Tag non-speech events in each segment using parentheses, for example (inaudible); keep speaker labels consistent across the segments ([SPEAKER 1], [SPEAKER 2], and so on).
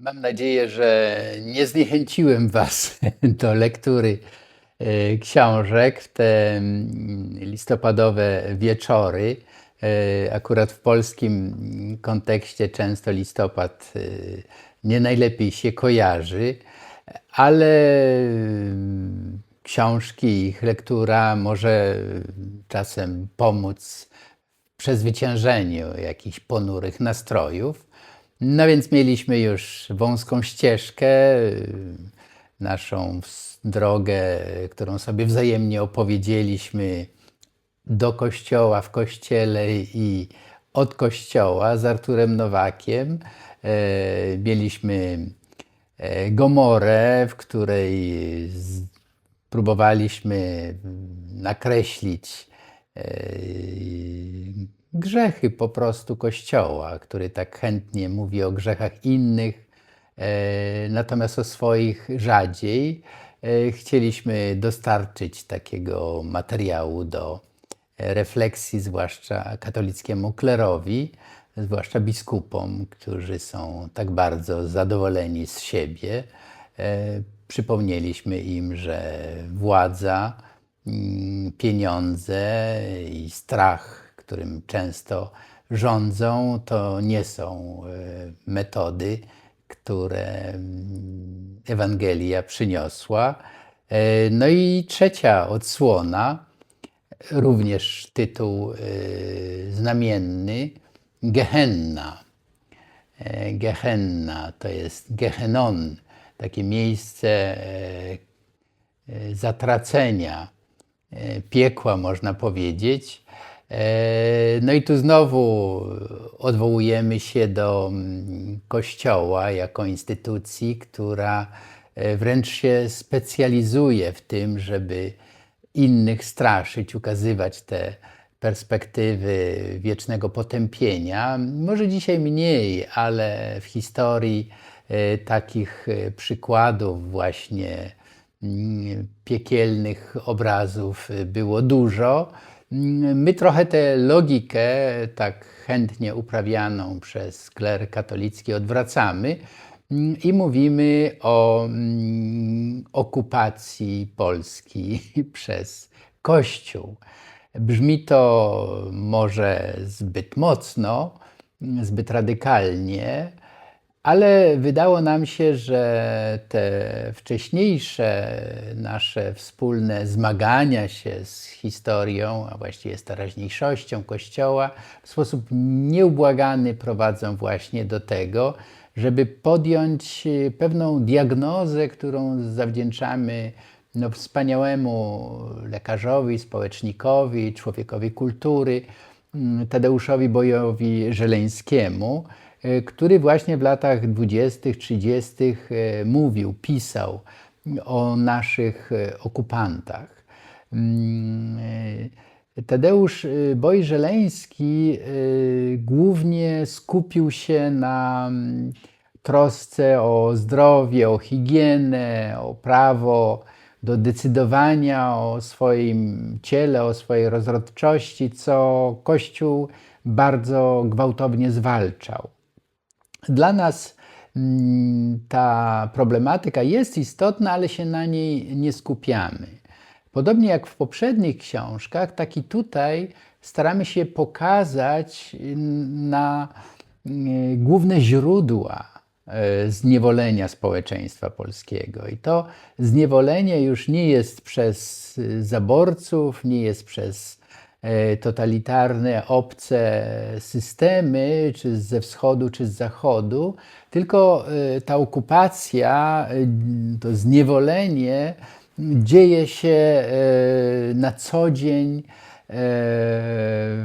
[SPEAKER 1] Mam nadzieję, że nie zniechęciłem Was (laughs) do lektury e, książek w te mm, listopadowe wieczory. E, Akurat w polskim kontekście często listopad e, nie najlepiej się kojarzy, ale mm, książki, ich lektura może czasem pomóc w przezwyciężeniu jakichś ponurych nastrojów. No więc mieliśmy już wąską ścieżkę, y, naszą drogę, którą sobie wzajemnie opowiedzieliśmy do kościoła, w kościele i od kościoła z Arturem Nowakiem. E, Mieliśmy e, Gomorę, w której próbowaliśmy nakreślić e, grzechy po prostu Kościoła, który tak chętnie mówi o grzechach innych, e, natomiast o swoich rzadziej. E, Chcieliśmy dostarczyć takiego materiału do e, refleksji, zwłaszcza katolickiemu klerowi, zwłaszcza biskupom, którzy są tak bardzo zadowoleni z siebie. Przypomnieliśmy im, że władza, mm, pieniądze i strach, którym często rządzą, to nie są e, metody, które mm, Ewangelia przyniosła. E, No i trzecia odsłona, również tytuł e, znamienny, Gehenna. Gehenna to jest Gehenon, takie miejsce zatracenia, piekła, można powiedzieć. E, No i tu znowu odwołujemy się do mm, Kościoła jako instytucji, która e, wręcz się specjalizuje w tym, żeby innych straszyć, ukazywać te perspektywy wiecznego potępienia. Może dzisiaj mniej, ale w historii e, takich przykładów właśnie mm, piekielnych obrazów było dużo. My trochę tę logikę, tak chętnie uprawianą przez kler katolicki, odwracamy mm, i mówimy o mm, okupacji Polski (laughs) przez Kościół. Brzmi to może zbyt mocno, zbyt radykalnie, ale wydało nam się, że te wcześniejsze nasze wspólne zmagania się z historią, a właściwie z teraźniejszością Kościoła, w sposób nieubłagany prowadzą właśnie do tego, żeby podjąć pewną diagnozę, którą zawdzięczamy no, wspaniałemu lekarzowi, społecznikowi, człowiekowi kultury, mm, Tadeuszowi Bojowi Żeleńskiemu, który właśnie w latach 20., 30. e, mówił, pisał o naszych e, okupantach. Mm, e, Tadeusz e, Boj Żeleński e, głównie skupił się na mm, trosce o zdrowie, o higienę, o prawo do decydowania o swoim ciele, o swojej rozrodczości, co Kościół bardzo gwałtownie zwalczał. Dla nas mm, ta problematyka jest istotna, ale się na niej nie skupiamy. Podobnie jak w poprzednich książkach, tak i tutaj staramy się pokazać mm, na mm, główne źródła e, zniewolenia społeczeństwa polskiego. I to zniewolenie już nie jest przez y, zaborców, nie jest przez totalitarne, obce systemy, czy ze wschodu, czy z zachodu, tylko e, ta okupacja, e, to zniewolenie dzieje się e, na co dzień e,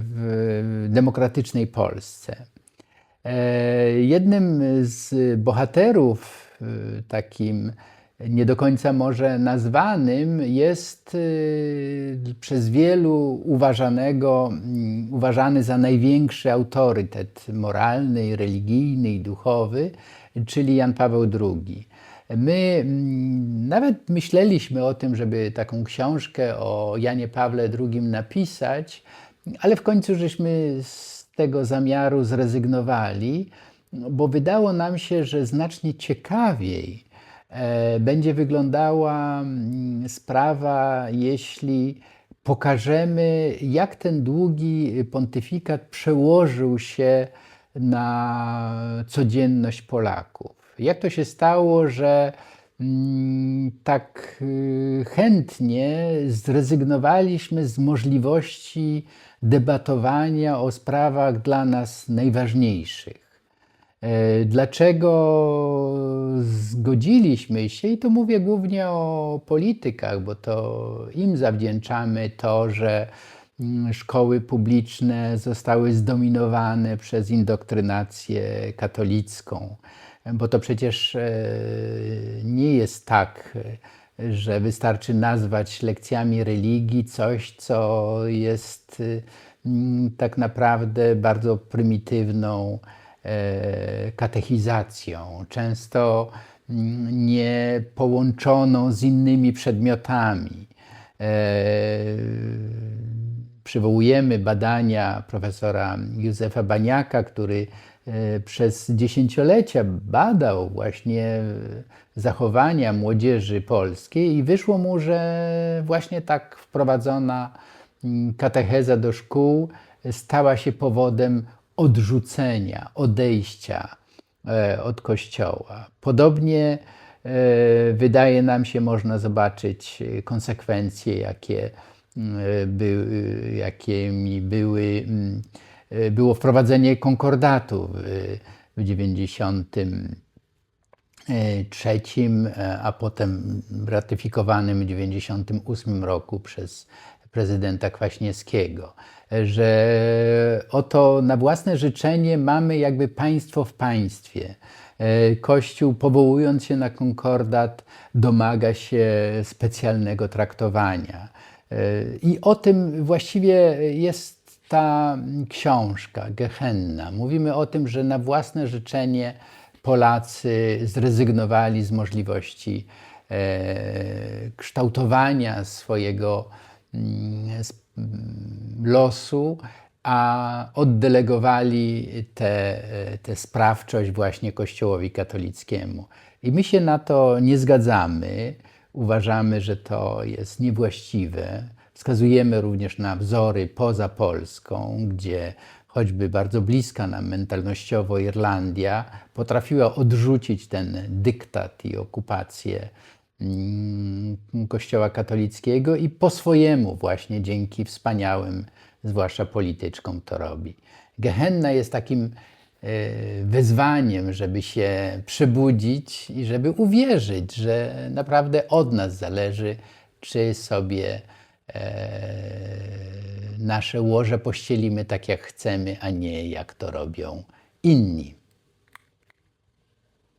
[SPEAKER 1] w demokratycznej Polsce. E, Jednym z bohaterów, e, takim nie do końca może nazwanym, jest e, przez wielu uważanego, mm, uważany za największy autorytet moralny, religijny i duchowy, czyli Jan Paweł II. My mm, nawet myśleliśmy o tym, żeby taką książkę o Janie Pawle II napisać, ale w końcu żeśmy z tego zamiaru zrezygnowali, no, bo wydało nam się, że znacznie ciekawiej będzie wyglądała mm, sprawa, jeśli pokażemy, jak ten długi pontyfikat przełożył się na codzienność Polaków. Jak to się stało, że mm, tak y, chętnie zrezygnowaliśmy z możliwości debatowania o sprawach dla nas najważniejszych. E, Dlaczego zgodziliśmy się, i to mówię głównie o politykach, bo to im zawdzięczamy to, że mm, szkoły publiczne zostały zdominowane przez indoktrynację katolicką, bo to przecież e, nie jest tak, że wystarczy nazwać lekcjami religii coś, co jest mm, tak naprawdę bardzo prymitywną katechizacją, często mm, nie połączoną z innymi przedmiotami. E, Przywołujemy badania profesora Józefa Baniaka, który e, przez dziesięciolecia badał właśnie zachowania młodzieży polskiej i wyszło mu, że właśnie tak wprowadzona mm, katecheza do szkół stała się powodem odrzucenia, odejścia e, od Kościoła. Podobnie e, wydaje nam się, można zobaczyć konsekwencje, jakie, były, jakimi były, było wprowadzenie konkordatu w, w 90 trzecim, e, a potem ratyfikowanym w 98 roku przez prezydenta Kwaśniewskiego, że oto na własne życzenie mamy jakby państwo w państwie. E, Kościół, powołując się na konkordat, domaga się specjalnego traktowania. E, I o tym właściwie jest ta książka, Gehenna. Mówimy o tym, że na własne życzenie Polacy zrezygnowali z możliwości e, kształtowania swojego losu, a oddelegowali tę te sprawczość właśnie Kościołowi katolickiemu. I my się na to nie zgadzamy. Uważamy, że to jest niewłaściwe. Wskazujemy również na wzory poza Polską, gdzie choćby bardzo bliska nam mentalnościowo Irlandia potrafiła odrzucić ten dyktat i okupację mm, Kościoła katolickiego i po swojemu właśnie dzięki wspaniałym, zwłaszcza polityczkom to robi. Gehenna jest takim e, wyzwaniem, żeby się przebudzić i żeby uwierzyć, że naprawdę od nas zależy, czy sobie e, nasze łoże pościelimy tak, jak chcemy, a nie jak to robią inni.